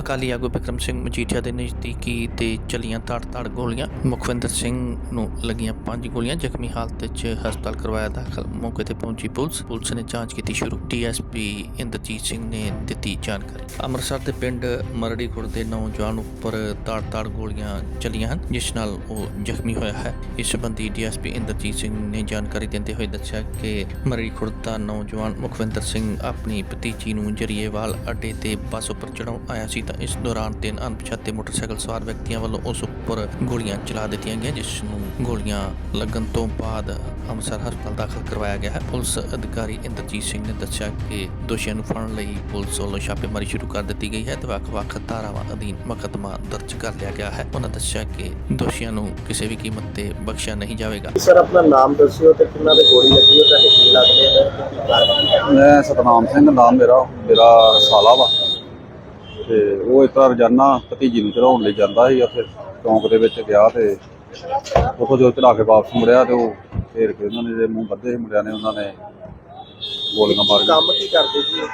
ਅਕਾਲੀ ਆਗੂ ਬਿਕਰਮ ਸਿੰਘ ਮਜੀਠੀਆ ਦੇ ਨਜ਼ਦੀਕੀ ਤੇ ਚਲੀਆਂ ਤੜ-ਤੜ ਗੋਲੀਆਂ। ਮੁਖਵਿੰਦਰ ਸਿੰਘ ਨੂੰ ਲੱਗੀਆਂ ਪੰਜ ਗੋਲੀਆਂ, ਜ਼ਖਮੀ ਹਾਲਤ ਵਿੱਚ ਹਸਪਤਾਲ ਕਰਵਾਇਆ ਦਾਖਲ। ਮੌਕੇ ਤੇ ਪਹੁੰਚੀ ਪੁਲਿਸ। ਪੁਲਿਸ ਨੇ ਜਾਂਚ ਕੀਤੀ ਸ਼ੁਰੂ। ਡੀਐਸਪੀ ਇੰਦਰਜੀਤ ਸਿੰਘ ਨੇ ਦਿੱਤੀ ਜਾਣਕਾਰੀ। ਅੰਮ੍ਰਿਤਸਰ ਦੇ ਪਿੰਡ ਮਰੜੀ ਖੁਰਦ ਦੇ ਨੌਜਵਾਨ ਉੱਪਰ ਤੜ-ਤੜ ਗੋਲੀਆਂ ਚਲੀਆਂ ਹਨ, ਜਿਸ ਨਾਲ ਉਹ ਜ਼ਖਮੀ ਹੋਇਆ ਹੈ। ਇਸ ਸੰਬੰਧੀ ਡੀਐਸਪੀ ਇੰਦਰਜੀਤ ਸਿੰਘ ਨੇ ਜਾਣਕਾਰੀ ਦਿੰਦੇ ਹੋਏ ਦੱਸਿਆ ਕਿ ਮਰੜੀ ਖੁਰਦ ਦਾ ਨੌਜਵਾਨ ਮੁਖਵਿੰਦਰ ਸਿੰਘ ਆਪਣੀ ਭਤੀਜੀ ਨੂੰ ਜਰੀਏਵਾਲ ਅੱਡੇ ਤੇ ਬੱਸ ਉੱਪਰ ਚੜਾਉਣ ਆਇਆ ਸੀ। ਤਾਂ ਇਸ ਦੌਰਾਨ ਤਿੰਨ ਅਣਪਛਾਤੇ ਮੋਟਰਸਾਈਕਲ ਸਵਾਰ ਵਿਅਕਤੀਆਂ ਵੱਲੋਂ ਉਸ ਉੱਪਰ ਗੋਲੀਆਂ ਚਲਾ ਦਿੱਤੀਆਂ ਗਈਆਂ ਜਿਸ ਨੂੰ ਗੋਲੀਆਂ ਲੱਗਣ ਤੋਂ ਬਾਅਦ ਅੰਮ੍ਰਿਤਸਰ ਹਸਪਤਾਲ ਦਾਖਲ ਕਰਵਾਇਆ ਗਿਆ ਹੈ। ਪੁਲਿਸ ਅਧਿਕਾਰੀ ਇੰਦਰਜੀਤ ਸਿੰਘ ਨੇ ਦੱਸਿਆ ਕਿ ਦੋਸ਼ੀਆਂ ਨੂੰ ਫੜਨ ਲਈ ਪੁਲਿਸ ਵੱਲੋਂ ਛਾਪੇਮਾਰੀ ਸ਼ੁਰੂ ਕਰ ਦਿੱਤੀ ਗਈ ਹੈ ਤੇ ਵੱਖ-ਵੱਖ ਧਾਰਾਵਾਂ ਅਧੀਨ ਮੁਕੱਦਮਾ ਦਰਜ ਕਰ ਲਿਆ ਗਿਆ ਹੈ। ਉਹਨਾਂ ਦੱਸਿਆ ਕਿ ਦੋਸ਼ੀਆਂ ਨੂੰ ਕਿਸੇ ਵੀ ਕੀਮਤ ਤੇ ਬਖਸ਼ਿਆ ਨਹੀਂ ਜਾਵੇਗਾ। ਸਰ ਆਪਣਾ ਨਾਮ ਦੱਸਿਓ ਤੇ ਕਿੰਨਾ ਦੇ ਗੋਲੀ ਲੱਗੀ ਹੈ ਤੁਹਾਡੇ ਕੀ ਲੱਗਦੇ ਨੇ ਤੇ ਕੀ ਕਾਰਨ ਹੈ? ਮੈਂ ਸਤਨਾਮ ਸਿੰਘ ਨਾਮ ਮੇਰਾ ਮੇਰਾ ਸਾਲਾ ਵਾ। ਤੇ ਉਹ ਇਸ ਤਰ੍ਹਾਂ ਰੋਜ਼ਾਨਾ ਭਤੀਜੀ ਨੂੰ ਚੜਾਉਣ ਲਈ ਜਾਂਦਾ ਸੀ ਉੱਥੇ ਚੌਂਕ ਦੇ ਵਿੱਚ ਗਿਆ ਤੇ ਉੱਥੋਂ ਜੋ ਚੜਾ ਕੇ ਵਾਪਸ ਮੁੜਿਆ ਤੇ ਉਹ ਫੇਰ ਕੇ ਉਹਨਾਂ ਨੇ ਜਿਹੜੇ ਮੂੰਹ ਬੱਧੇ ਸੀ ਮੁੰਡਿਆਂ ਨੇ ਉਹਨਾਂ ਨੇ ਗੋਲੀਆਂ ਮਾਰ ਕੰਮ ਕੀ ਕਰਦੇ ਜੀ ਇਹ?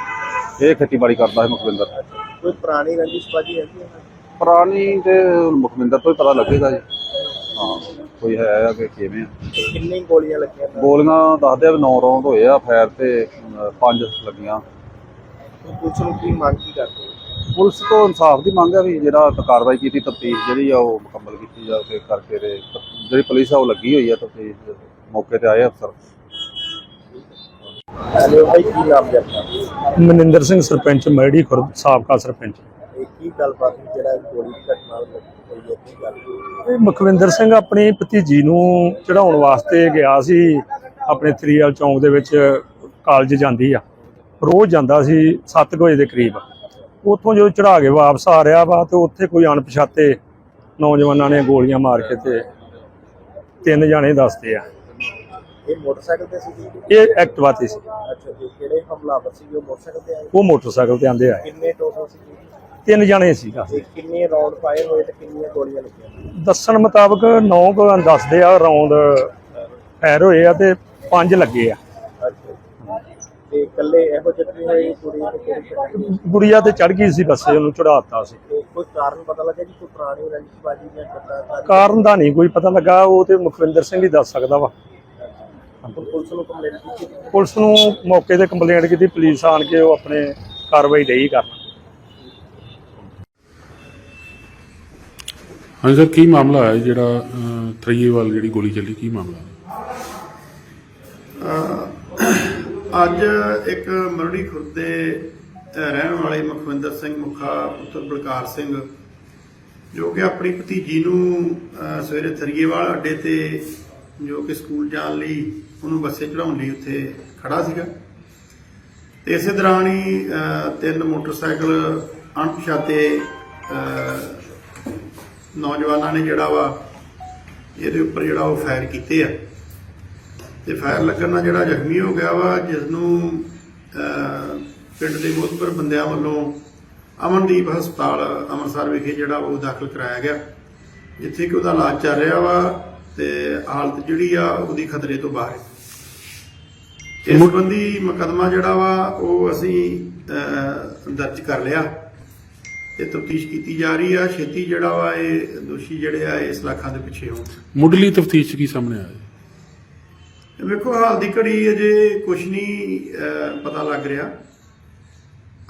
ਕੇ ਖੇਤੀਬਾੜੀ ਕਰਦਾ ਸੀ ਮੁਖਵਿੰਦਰ ਕੋਈ ਪੁਰਾਣੀ ਰੰਜਿਸ਼ ਬਾਜੀ ਹੈਗੀ ਹੈ ਪੁਰਾਣੀ ਤੇ ਮੁਖਵਿੰਦਰ ਤੋਂ ਹੀ ਪਤਾ ਲੱਗੇਗਾ ਜੀ ਹਾਂ ਕੋਈ ਹੈ ਆ ਕਿ ਕਿਵੇਂ ਆ ਕਿੰਨੀ ਗੋਲੀਆਂ ਲੱਗੀਆਂ ਨੇ? ਗੋਲੀਆਂ ਦੱਸਦੇ ਆ ਵੀ 9 ਰੌਂਦ ਹੋਏ ਆ ਫਾਇਰ ਤੇ 5 ਲੱਗੀਆਂ ਪੁਲਿਸ ਨੂੰ ਕੀ ਮੰਗ ਕੀ ਕਰਦੇ ਹੋ? ਪੁਲਿਸ ਤੋਂ ਇਨਸਾਫ ਦੀ ਮੰਗ ਹੈ ਵੀ ਜਿਹੜਾ ਕਾਰਵਾਈ ਕੀਤੀ ਤਫਤੀਸ਼ ਜਿਹੜੀ ਆ ਉਹ ਮੁਕੰਮਲ ਕੀਤੀ ਜਾਵੇ ਕਰਕੇ ਤੇ ਜਿਹੜੀ ਪੁਲਿਸ ਆ ਉਹ ਲੱਗੀ ਹੋਈ ਆ ਤਫਤੀਸ਼ ਮੌਕੇ ਤੇ ਆਏ ਅਫਸਰ। ਹੈਲੋ ਭਾਈ ਕੀ ਨਾਮ ਜੀ ਆਪਣਾ? ਮਨਿੰਦਰ ਸਿੰਘ ਸਰਪੰਚ ਮੈੜੀ ਖੁਰਦ ਸਾਬਕਾ ਸਰਪੰਚ। ਇਹ ਕੀ ਗੱਲਬਾਤ ਜਿਹੜਾ ਗੋਲੀ ਘਟਨਾ ਹੋਈ ਹੈ ਕੀ ਗੱਲ ਇਹ ਮੁਖਵਿੰਦਰ ਸਿੰਘ ਆਪਣੀ ਭਤੀਜੀ ਨੂੰ ਚੜਾਉਣ ਵਾਸਤੇ ਗਿਆ ਸੀ ਆਪਣੇ ਤਰੀਆਲ ਚੌਂਕ ਦੇ ਵਿੱਚ ਕਾਲਜ ਜਾਂਦੀ ਆ। ਰੋਜ਼ ਜਾਂਦਾ ਸੀ 7 ਵਜੇ ਦੇ ਕਰੀਬ। ਉੱਥੋਂ ਜਦੋਂ ਚੜਾ ਕੇ ਵਾਪਸ ਆ ਰਿਹਾ ਵਾ ਤੇ ਉੱਥੇ ਕੋਈ ਅਣਪਛਾਤੇ ਨੌਜਵਾਨਾਂ ਨੇ ਗੋਲੀਆਂ ਮਾਰ ਕੇ ਤੇ ਤਿੰਨ ਜਾਣੇ ਦੱਸਦੇ ਆ। ਇਹ ਮੋਟਰਸਾਈਕਲ ਤੇ ਸੀ ਇਹ ਐਕਟਿਵਾ ਤੇ ਸੀ। ਅੱਛਾ ਜੀ ਕਿਹੜੇ ਹਮਲਾਵਰ ਸੀ ਉਹ ਮੋਟਰਸਾਈਕਲ ਤੇ ਆਏ? ਉਹ ਮੋਟਰਸਾਈਕਲ ਤੇ ਆਂਦੇ ਆਏ। ਕਿੰਨੇ ਟੋਟਲ ਸੀ ਜੀ ਤਿੰਨ ਜਾਣੇ ਸੀ ਦੱਸਦੇ ਤੇ ਕਿੰਨੇ ਰਾਉਂਡ ਫਾਇਰ ਹੋਏ ਤੇ ਕਿੰਨੀਆਂ ਗੋਲੀਆਂ ਲੱਗੀਆਂ? ਦੱਸਣ ਮੁਤਾਬਕ 9 ਕੁ ਦੱਸਦੇ ਆ ਰਾਉਂਡ ਫਾਇਰ ਹੋਏ ਆ ਤੇ 5 ਲੱਗੇ ਆ। ਇਕੱਲੇ ਇਹੋ ਜਿਹੇ ਹੋਏ ਕੁੜੀ ਤੇ ਕਿਹੜੀ ਕਿਹੜੀ? ਗੁੜੀਆ ਤੇ ਚੜ ਗਈ ਸੀ ਬੱਸੇ ਉਹਨੂੰ ਚੜਾਤਾ ਸੀ। ਕੋਈ ਕਾਰਨ ਪਤਾ ਲੱਗਾ ਜੀ ਕੋਈ ਪੁਰਾਣੀ ਰੰਜਿਸ਼ ਬਾਜੀ ਜਾਂ ਕਿੱਦਾਂ ਕਾਰਨ ਦਾ ਨਹੀਂ ਕੋਈ ਪਤਾ ਲੱਗਾ ਉਹ ਤੇ ਮੁਖਵਿੰਦਰ ਸਿੰਘ ਹੀ ਦੱਸ ਸਕਦਾ ਵਾ। ਪੁਲਿਸ ਨੂੰ ਕੰਪਲੇਂਟ ਕੀਤੀ? ਪੁਲਿਸ ਨੂੰ ਮੌਕੇ ਤੇ ਕੰਪਲੇਂਟ ਕੀਤੀ ਪੁਲਿਸ ਆਣ ਕੇ ਉਹ ਆਪਣੇ ਕਾਰਵਾਈ ਡਈ ਕਰਨ। ਹਾਂਜੀ ਸਰ ਕੀ ਮਾਮਲਾ ਹੈ ਜਿਹੜਾ ਅਹ, ਥਰੀਏਵਾਲ ਜਿਹੜੀ ਗੋਲੀ ਚੱਲੀ ਕੀ ਮਾਮਲਾ ਹੈ? ਅੱਜ ਇੱਕ ਮਰੜੀ ਖੁਰਦ ਦੇ ਰਹਿਣ ਵਾਲੇ ਮੁਖਵਿੰਦਰ ਸਿੰਘ ਮੁਖਾ ਪੁੱਤਰ ਬਲਕਾਰ ਸਿੰਘ, ਜੋ ਕਿ ਆਪਣੀ ਭਤੀਜੀ ਨੂੰ ਸਵੇਰੇ ਥਰੀਏਵਾਲ ਅੱਡੇ ਤੇ ਜੋ ਕਿ ਸਕੂਲ ਜਾਣ ਲਈ ਉਹਨੂੰ ਬੱਸੇ ਚੜਾਉਣ ਲਈ ਉੱਥੇ ਖੜਾ ਸੀਗਾ। ਤੇ ਇਸੇ ਦੌਰਾਨ ਹੀ ਤਿੰਨ ਮੋਟਰਸਾਈਕਲ ਅਣਪਛਾਤੇ ਨੌਜਵਾਨਾਂ ਨੇ ਜਿਹੜਾ ਵਾ, ਇਹਦੇ ਉੱਪਰ ਜਿਹੜਾ ਉਹ ਫਾਇਰ ਕੀਤੇ ਆ। ਤੇ ਫਾਇਰ ਲੱਗਣ ਨਾਲ ਜਿਹੜਾ ਜ਼ਖਮੀ ਹੋ ਗਿਆ ਵਾ ਜਿਸ ਨੂੰ ਪਿੰਡ ਦੇ ਮੁਖਬਰ ਬੰਦਿਆਂ ਵੱਲੋਂ ਅਮਨਦੀਪ ਹਸਪਤਾਲ ਅੰਮ੍ਰਿਤਸਰ ਵਿਖੇ ਜਿਹੜਾ ਉਹ ਦਾਖਲ ਕਰਾਇਆ ਗਿਆ ਜਿੱਥੇ ਕਿ ਉਹਦਾ ਇਲਾਜ ਚੱਲ ਰਿਹਾ ਵਾ ਤੇ ਹਾਲਤ ਜਿਹੜੀ ਆ ਉਹਦੀ ਖਤਰੇ ਤੋਂ ਬਾਹਰ ਹੈ। ਇਸ ਸੰਬੰਧੀ ਮੁਕੱਦਮਾ ਜਿਹੜਾ ਵਾ ਉਹ ਅਸੀਂ ਦਰਜ ਕਰ ਲਿਆ ਤੇ ਤਫਤੀਸ਼ ਕੀਤੀ ਜਾ ਰਹੀ ਆ। ਛੇਤੀ ਜਿਹੜਾ ਵਾ ਇਹ ਦੋਸ਼ੀ ਜਿਹੜੇ ਆ ਇਸ ਲੱਖਾਂ ਦੇ ਪਿੱਛੇ ਹੋਣ। ਮੁੱਢਲੀ ਤਫਤੀਸ਼ ਕੀ ਸਾਹਮਣੇ ਆਇਆ? ਵੇਖੋ ਹਾਲ ਦੀ ਘੜੀ ਅਜੇ ਕੁਝ ਨਹੀਂ ਪਤਾ ਲੱਗ ਰਿਹਾ।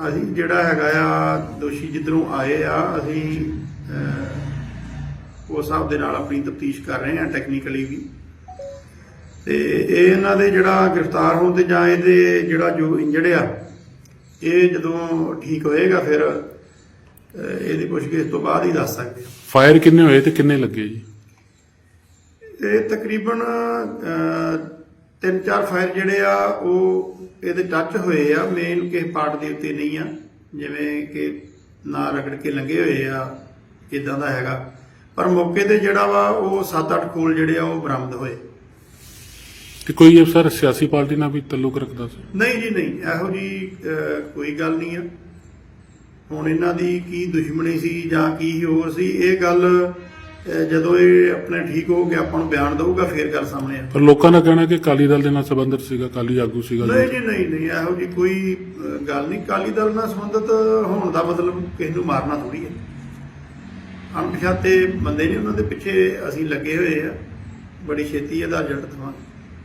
ਅਸੀਂ ਜਿਹੜਾ ਹੈਗਾ ਆ ਦੋਸ਼ੀ ਜਿੱਧਰੋਂ ਆਏ ਆ ਅਸੀਂ ਅਹ, ਉਸ ਹਿਸਾਬ ਦੇ ਨਾਲ ਆਪਣੀ ਤਫਤੀਸ਼ ਕਰ ਰਹੇ ਆ ਟੈਕਨੀਕਲੀ ਵੀ। ਤੇ ਇਹ ਇਹਨਾਂ ਦੇ ਜਿਹੜਾ ਗ੍ਰਿਫਤਾਰ ਹੋਣ ਤੇ ਜਾਂ ਇਹਦੇ ਜਿਹੜਾ ਜੋ ਇੰਜਰਡ ਆ ਇਹ ਜਦੋਂ ਠੀਕ ਹੋਏਗਾ ਫਿਰ ਇਹਦੀ ਪੁੱਛਗਿੱਛ ਤੋਂ ਬਾਅਦ ਹੀ ਦੱਸ ਸਕਦੇ ਆ ਫਾਇਰ ਕਿੰਨੇ ਹੋਏ ਤੇ ਕਿੰਨੇ ਲੱਗੇ ਜੀ? ਇਹ ਤਕਰੀਬਨ ਅਹ, ਤਿੰਨ ਚਾਰ ਫਾਇਰ ਜਿਹੜੇ ਆ ਉਹ ਇਹਦੇ ਟੱਚ ਹੋਏ ਆ ਮੇਨ ਕਿਸੇ ਪਾਰਟ ਦੇ ਉੱਤੇ ਨਹੀਂ ਆ। ਜਿਵੇਂ ਕਿ ਨਾ ਰਗੜ ਕੇ ਲੰਗੇ ਹੋਏ ਆ ਇਦਾਂ ਦਾ ਹੈਗਾ। ਪਰ ਮੌਕੇ ਤੇ ਜਿਹੜਾ ਵਾ ਉਹ 7-8 ਖੋਲ ਜਿਹੜੇ ਆ ਉਹ ਬਰਾਮਦ ਹੋਏ। ਤੇ ਕੋਈ ਅਫਸਰ ਸਿਆਸੀ ਪਾਰਟੀ ਨਾਲ ਵੀ ਤਾਲੁਕ ਰੱਖਦਾ ਸੀ? ਨਹੀਂ ਜੀ ਨਹੀਂ। ਇਹੋ ਜੀ ਕੋਈ ਗੱਲ ਨਹੀਂ ਆ। ਹੁਣ ਇਹਨਾਂ ਦੀ ਕੀ ਦੁਸ਼ਮਣੀ ਸੀ ਜਾਂ ਕੀ ਹੋਰ ਸੀ ਇਹ ਗੱਲ ਜਦੋਂ ਇਹ ਆਪਣੇ ਠੀਕ ਹੋ ਕੇ ਆਪਾਂ ਨੂੰ ਬਿਆਨ ਦਊਗਾ ਫੇਰ ਗੱਲ ਸਾਹਮਣੇ ਆ ਪਰ ਲੋਕਾਂ ਦਾ ਕਹਿਣਾ ਕਿ ਅਕਾਲੀ ਦਲ ਦੇ ਨਾਲ ਸੰਬੰਧਿਤ ਸੀਗਾ ਅਕਾਲੀ ਆਗੂ ਸੀਗਾ ਨਹੀਂ ਜੀ ਨਹੀਂ ਨਹੀਂ ਇਹੋ ਜੀ ਕੋਈ ਗੱਲ ਨਹੀਂ। ਕਾਲੀ ਦਲ ਨਾਲ ਸੰਬੰਧਿਤ ਹੋਣ ਦਾ ਮਤਲਬ ਕਿਸੇ ਨੂੰ ਮਾਰਨਾ ਥੋੜੀ ਹੈ। ਅਣਪਛਾਤੇ ਬੰਦੇ ਨੇ ਉਹਨਾਂ ਦੇ ਪਿੱਛੇ ਅਸੀਂ ਲੱਗੇ ਹੋਏ ਆ। ਬੜੀ ਛੇਤੀ ਇਹਦਾ ਰਿਜ਼ਲਟ ਦਵਾਂਗੇ।